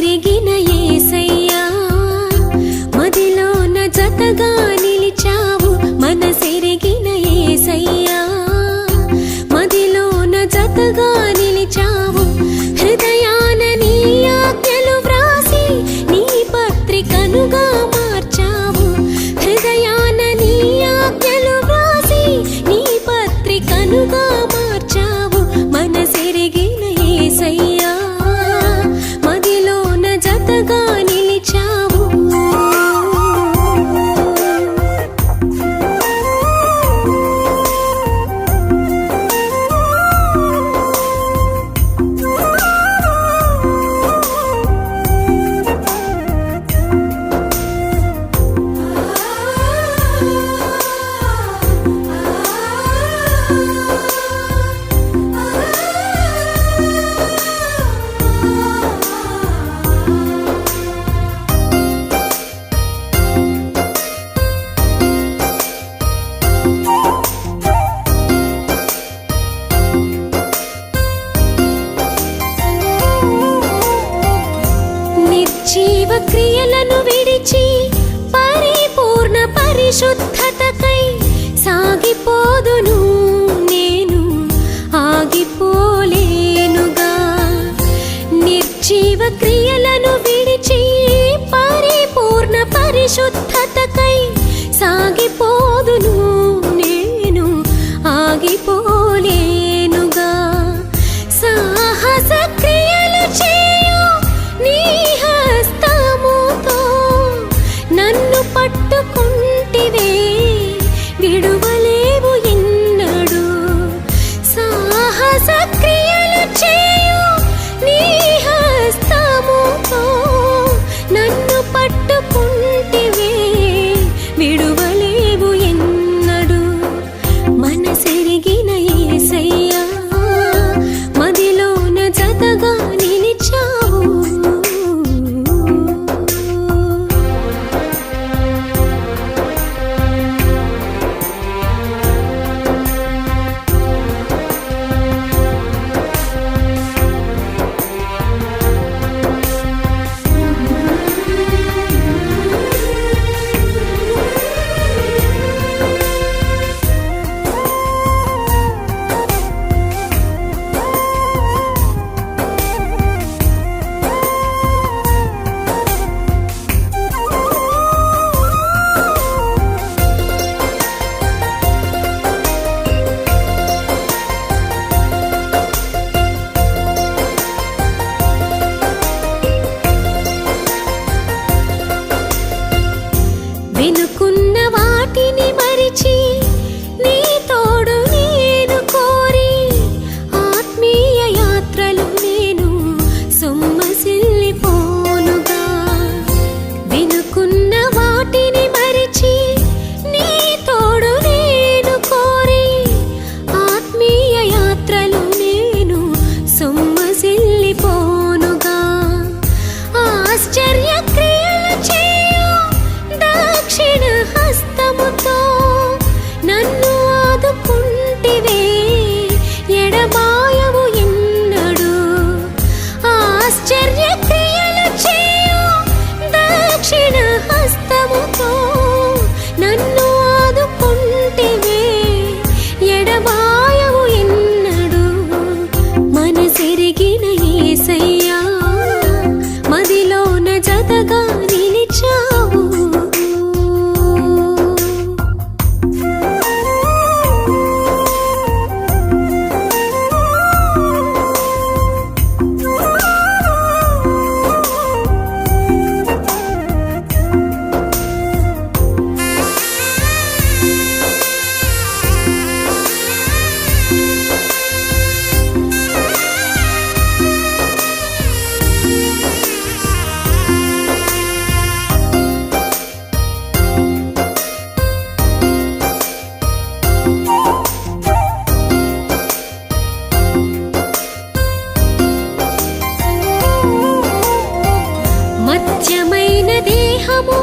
ತಿರುಗಿ క్రియలను విడిచి పరిపూర్ణ పరిశుద్ధతకై సాగిపోదును.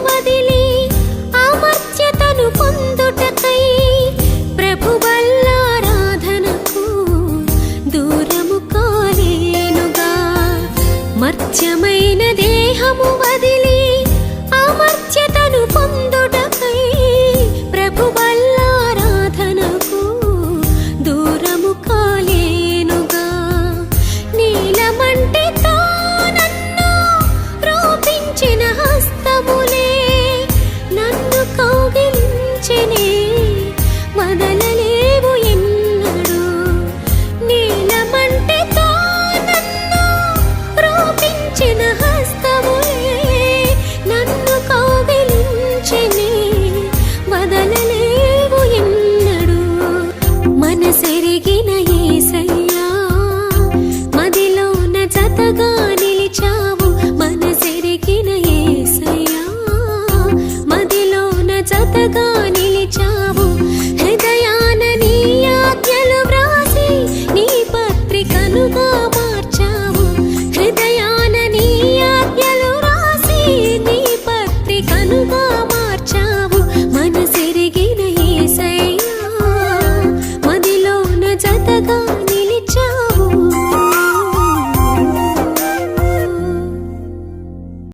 వదిలి అమర్చతను ప్రభువల్లారాధనకు దూరము మర్చమైన దేహము వదిలి